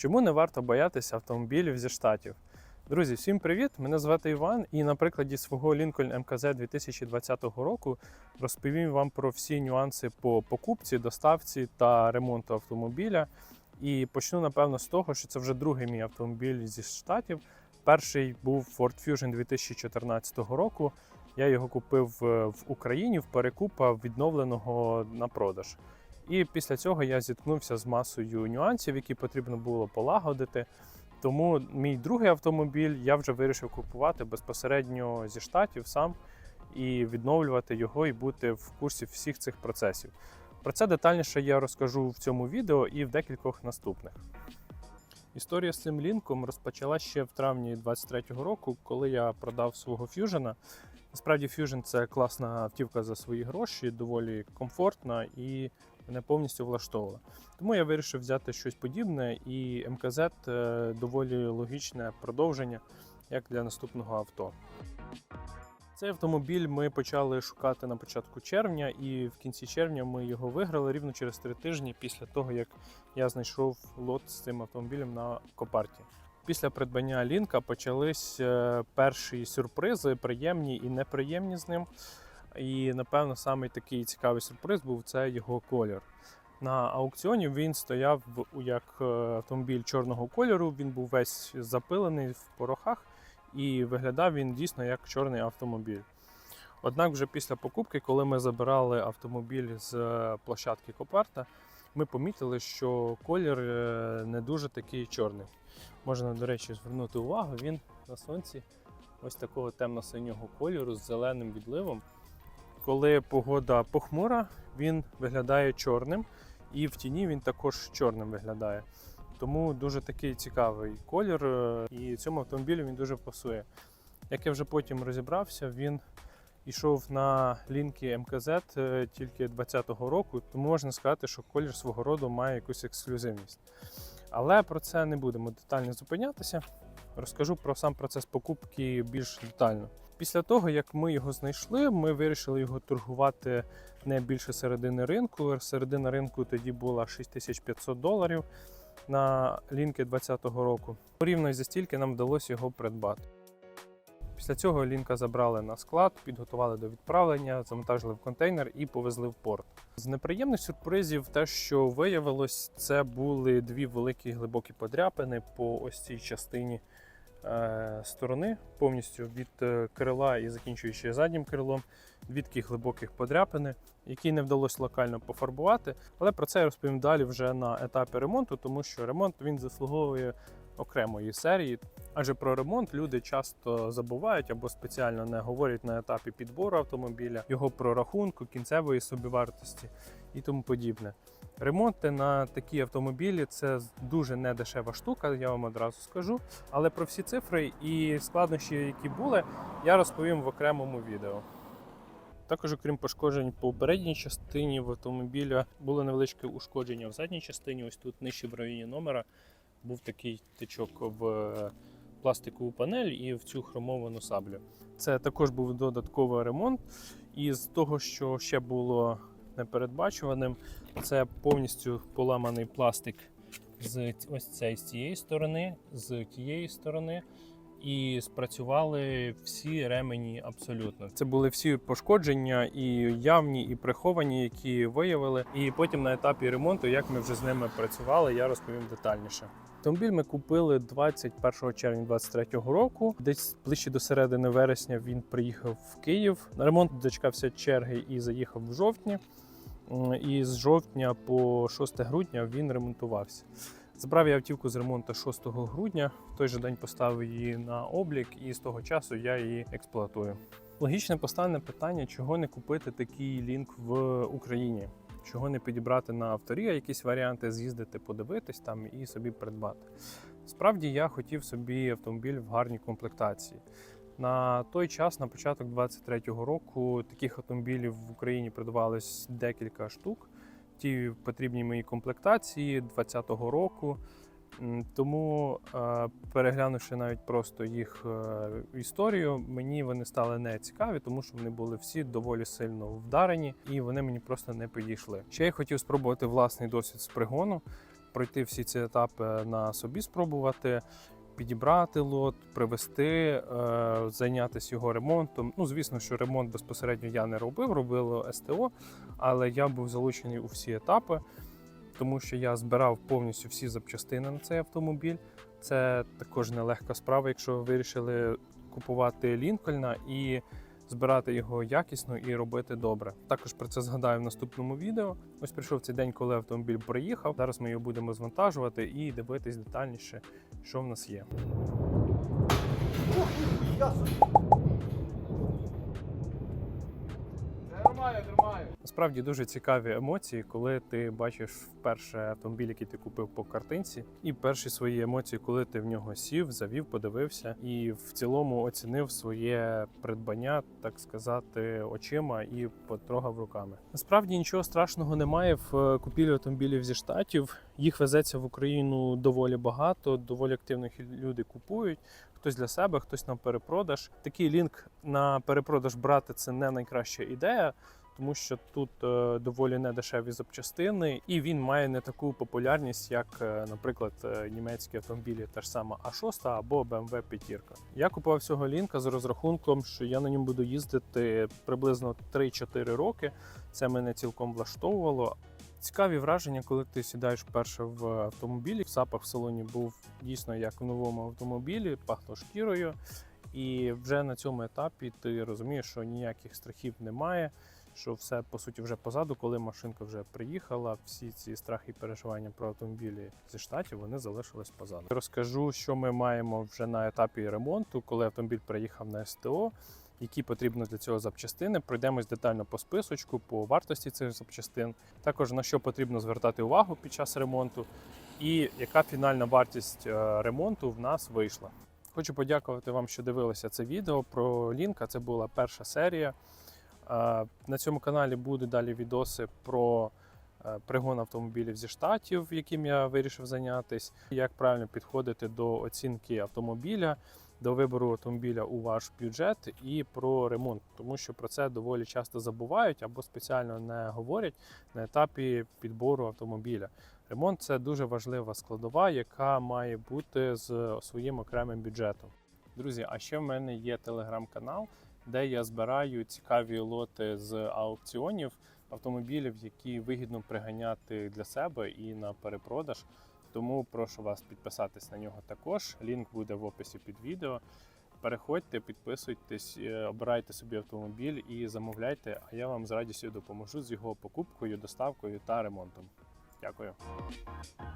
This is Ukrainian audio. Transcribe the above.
Чому не варто боятися автомобілів зі штатів? Друзі, всім привіт! Мене звати Іван, і на прикладі свого Lincoln МКЗ 2020 року розповім вам про всі нюанси по покупці, доставці та ремонту автомобіля. І почну, напевно, з того, що це вже другий мій автомобіль зі штатів. Перший був Ford Fusion 2014 року. Я його купив е, в Україні в перекупа відновленого на продаж. І після цього я зіткнувся з масою нюансів, які потрібно було полагодити. Тому мій другий автомобіль я вже вирішив купувати безпосередньо зі штатів сам і відновлювати його і бути в курсі всіх цих процесів. Про це детальніше я розкажу в цьому відео і в декількох наступних. Історія з цим лінком розпочалася ще в травні 2023 року, коли я продав свого фюжена. Насправді, Fusion це класна автівка за свої гроші, доволі комфортна і мене повністю влаштовувала. Тому я вирішив взяти щось подібне, і МКЗ е, доволі логічне продовження як для наступного авто. Цей автомобіль ми почали шукати на початку червня, і в кінці червня ми його виграли рівно через три тижні після того, як я знайшов лот з цим автомобілем на Копарті. Після придбання лінка почались е, перші сюрпризи, приємні і неприємні з ним. І напевно самий такий цікавий сюрприз був це його колір. На аукціоні він стояв як е, автомобіль чорного кольору. Він був весь запилений в порохах, і виглядав він дійсно як чорний автомобіль. Однак, вже після покупки, коли ми забирали автомобіль з е, площадки Копарта, ми помітили, що колір е, не дуже такий чорний. Можна, до речі, звернути увагу, він на сонці ось такого темно-синього кольору з зеленим відливом. Коли погода похмура, він виглядає чорним, і в тіні він також чорним виглядає. Тому дуже такий цікавий колір, е, і цьому автомобілю він дуже пасує. Як я вже потім розібрався, він йшов на лінки МКЗ е, тільки 2020 року, тому можна сказати, що колір свого роду має якусь ексклюзивність. Але про це не будемо детально зупинятися. Розкажу про сам процес покупки більш детально. Після того, як ми його знайшли, ми вирішили його торгувати не більше середини ринку. Середина ринку тоді була 6500 доларів на лінки 2020 року. Рівно за стільки нам вдалося його придбати. Після цього лінка забрали на склад, підготували до відправлення, завантажили в контейнер і повезли в порт. З неприємних сюрпризів, те, що виявилось, це були дві великі глибокі подряпини по ось цій частині сторони, повністю від е, крила і закінчуючи заднім крилом, дві такі глибоких подряпини, які не вдалося локально пофарбувати. Але про це я розповім далі вже на етапі ремонту, тому що ремонт він заслуговує окремої серії. Адже про ремонт люди часто забувають або спеціально не говорять на етапі підбору автомобіля, його прорахунку, кінцевої собівартості і тому подібне. Ремонти на такі автомобілі це дуже недешева штука, я вам одразу скажу. Але про всі цифри і складнощі, які були, я розповім в окремому відео. Також, окрім пошкоджень по передній частині в автомобіля, було невеличке ушкодження в задній частині. Ось тут нижче в районі номера був такий тичок в е, пластикову панель і в цю хромовану саблю. Це також був додатковий ремонт. І з того, що ще було непередбачуваним, це повністю поламаний пластик з ось цієї з цієї сторони, з тієї сторони. І спрацювали всі ремені абсолютно. Це були всі пошкодження, і явні, і приховані, які виявили. І потім на етапі ремонту, як ми вже з ними працювали, я розповім детальніше. Автомобіль ми купили 21 червня 2023 року. Десь ближче до середини вересня він приїхав в Київ. На ремонт дочекався черги і заїхав в жовтні. І з жовтня по 6 грудня він ремонтувався. Забрав я автівку з ремонту 6 грудня. В той же день поставив її на облік, і з того часу я її експлуатую. Логічне поставлене питання, чого не купити такий лінк в Україні, чого не підібрати на авторія якісь варіанти, з'їздити, подивитись там і собі придбати. Справді я хотів собі автомобіль в гарній комплектації. На той час, на початок 23-го року, таких автомобілів в Україні продавалось декілька штук. Ті потрібні мої комплектації 20-го року. Тому, е, переглянувши навіть просто їх е, історію, мені вони стали не цікаві, тому що вони були всі доволі сильно вдарені і вони мені просто не підійшли. Ще я хотів спробувати власний досвід з пригону. пройти всі ці етапи на собі, спробувати. Підібрати лот, привезти, е, зайнятися його ремонтом. Ну, звісно, що ремонт безпосередньо я не робив, робило СТО, але я був залучений у всі етапи, тому що я збирав повністю всі запчастини на цей автомобіль. Це також нелегка справа, якщо ви вирішили купувати Лінкольна і збирати його якісно і робити добре. Також про це згадаю в наступному відео. Ось прийшов цей день, коли автомобіль приїхав. Зараз ми його будемо звантажувати і дивитись детальніше, що в нас є. Насправді дуже цікаві емоції, коли ти бачиш вперше автомобіль, який ти купив по картинці, і перші свої емоції, коли ти в нього сів, завів, подивився і в цілому оцінив своє придбання, так сказати, очима і потрогав руками. Насправді нічого страшного немає в е, купівлі автомобілів зі штатів. Їх везеться в Україну доволі багато, доволі активно їх люди купують. Хтось для себе, хтось на перепродаж. Такий лінк на перепродаж брати це не найкраща ідея, тому що тут е, доволі недешеві запчастини, і він має не таку популярність, як, е, наприклад, е, німецькі автомобілі, та ж сама А6 або BMW 5. Я купував цього лінка з розрахунком, що я на ньому буду їздити приблизно 3-4 роки. Це мене цілком влаштовувало. Цікаві враження, коли ти сідаєш вперше в автомобілі. Запах в салоні був дійсно як в новому автомобілі, пахло шкірою. І вже на цьому етапі ти розумієш, що ніяких страхів немає, що все по суті вже позаду, коли машинка вже приїхала. Всі ці страхи і переживання про автомобілі зі штатів вони залишились позаду. Розкажу, що ми маємо вже на етапі ремонту, коли автомобіль приїхав на СТО. Які потрібно для цього запчастини, пройдемось детально по списочку, по вартості цих запчастин, також на що потрібно звертати увагу під час ремонту, і яка фінальна вартість е, ремонту в нас вийшла. Хочу подякувати вам, що дивилися це відео про Лінка. Це була перша серія. Е, На цьому каналі буде далі відоси про е, пригон автомобілів зі штатів, яким я вирішив зайнятися, як правильно підходити до оцінки автомобіля, до вибору автомобіля у ваш бюджет і про ремонт, тому що про це доволі часто забувають або спеціально не говорять на етапі підбору автомобіля. Ремонт це дуже важлива складова, яка має бути з своїм окремим бюджетом. Друзі, а ще в мене є телеграм-канал, де я збираю цікаві лоти з аукціонів автомобілів, які вигідно приганяти для себе і на перепродаж. Тому прошу вас підписатись на нього також. Лінк буде в описі під відео. Переходьте, підписуйтесь, е, обирайте собі автомобіль і замовляйте. А я вам з радістю допоможу з його покупкою, доставкою та ремонтом. Дякую.